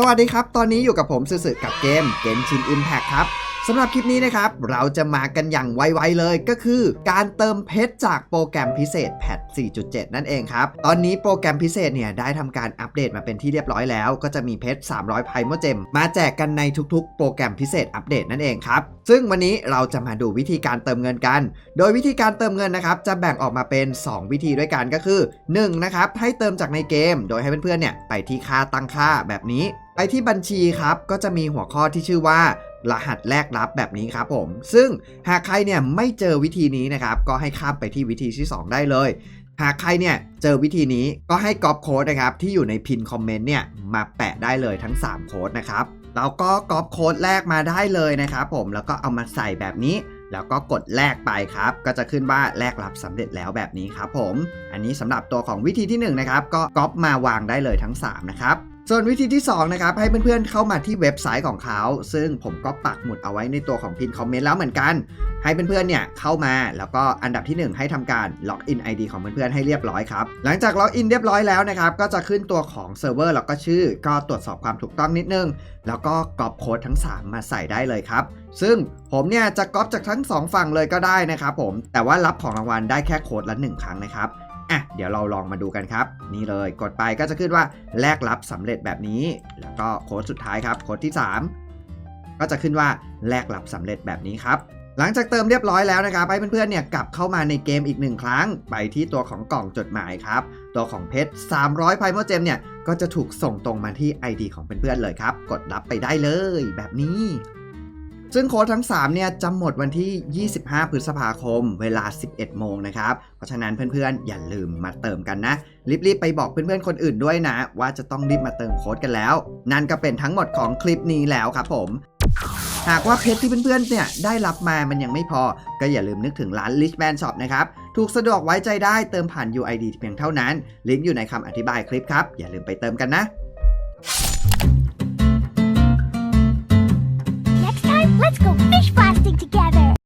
สวัสดีครับ ตอนนี้อยู่กับผมสื่อกับเกม Genshin Impact ครับสำหรับคลิปนี้นะครับ เราจะมากันอย่างไวๆเลยก็คือ การเติมเพชรจากโปรแกรมพิเศษแพท4.7 นั่นเองครับ ตอนนี้โปรแกรมพิเศษเนี่ย ได้ทำการอัปเดตมาเป็นที่เรียบร้อยแล้ว ก็จะมีเพชร 300ไพโมเจมมาแจกกันในทุกๆ โปรแกรมพิเศษอัปเดตนั่นเองครับ ซึ่งวันนี้เราจะมาดูวิธีการเติมเงินกัน โดยวิธีการเติมเงินนะครับจะแบ่งออกมาเป็น 2 วิธีด้วยกันก็คือ1นะครับให้เติมจากในเกม โดยให้เพื่อนๆเนี่ยไปที่ค่าตั้งค่าแบบนี้ ไปที่บัญชีครับก็จะมีหัวข้อที่ชื่อว่ารหัสแลกรับแบบนี้ครับผม ซึ่งหากใครเนี่ยไม่เจอวิธีนี้นะครับ ก็ให้ข้ามไปที่วิธีที่ 2 ได้เลย หากใครเนี่ยเจอวิธีนี้ก็ให้ก๊อปโค้ดนะครับที่อยู่ในพินคอมเมนต์เนี่ยมาแปะได้เลยทั้ง 3 โค้ดนะครับแล้วก็ก๊อปโค้ดแรกมาได้เลยนะครับผมแล้วก็เอามาใส่แบบนี้ แล้วก็กดแลกไปครับ ก็จะขึ้นว่าแลกรับสำเร็จแล้วแบบนี้ครับผม อันนี้สำหรับตัวของวิธีที่1นะครับก็ก๊อปมาวางได้เลยทั้ง 3 นะครับ ส่วนวิธีที่2นะครับให้เพื่อนๆเข้ามาที่เว็บไซต์ของเขา ซึ่งผมก็ปักหมุดเอาไว้ในตัวของพินคอมเมนต์แล้วเหมือนกัน ให้เพื่อนๆเนี่ยเข้ามาแล้วก็อันดับที่ 1 ให้ทำการล็อกอิน ID ของเพื่อนๆให้เรียบร้อยครับ หลังจากล็อกอินเรียบร้อยแล้วนะครับก็จะขึ้นตัวของเซิร์ฟเวอร์แล้วก็ชื่อ ก็ตรวจสอบความถูกต้องนิดนึง แล้วก็ก๊อปโค้ดทั้ง 3 มาใส่ได้เลยครับซึ่งผมเนี่ยจะก๊อปจากทั้ง 2 ฝั่งเลยก็ได้นะครับผมแต่ว่ารับของรางวัลได้แค่โค้ดละ1ครั้งนะครับ อะเดี๋ยวเราลองมาดูกันครับ นี่เลยกดไปก็จะขึ้นว่าแลกรับสำเร็จแบบนี้ แล้วก็โค้ดสุดท้ายครับโค้ดที่ 3 ก็จะขึ้นว่าแลกรับสำเร็จแบบนี้ครับหลังจากเติมเรียบร้อยแล้วนะครับให้เพื่อนๆเนี่ยกลับเข้ามาในเกมอีกหนึ่งครั้ง ไปที่ตัวของกล่องจดหมายครับ ตัวของเพชร 300ไพโมเจมเนี่ยก็จะถูกส่งตรงมาที่ ID ของเพื่อนๆเลยครับ กดรับไปได้เลยแบบนี้ ซึ่งโค้ดทั้ง 3 เนี่ยจะหมดวันที่ 25 พฤษภาคม เวลา 11 โมงนะครับ เพราะฉะนั้นเพื่อนๆ อย่าลืมมาเติมกันนะ รีบๆ ไปบอกเพื่อนๆ คนอื่นด้วยนะ ว่าจะต้องรีบมาเติมโค้ดกันแล้ว นั่นก็เป็นทั้งหมดของคลิปนี้แล้วครับผมหากว่าเพชรที่เพื่อนๆ เนี่ยได้รับมามันยังไม่พอ ก็อย่าลืมนึกถึงร้าน Rich Man Shop นะครับ ถูกสะดวกไว้ใจได้เติมผ่าน UID เพียงเท่านั้น ลิงก์อยู่ในคำอธิบายคลิปครับ อย่าลืมไปเติมกันนะ together.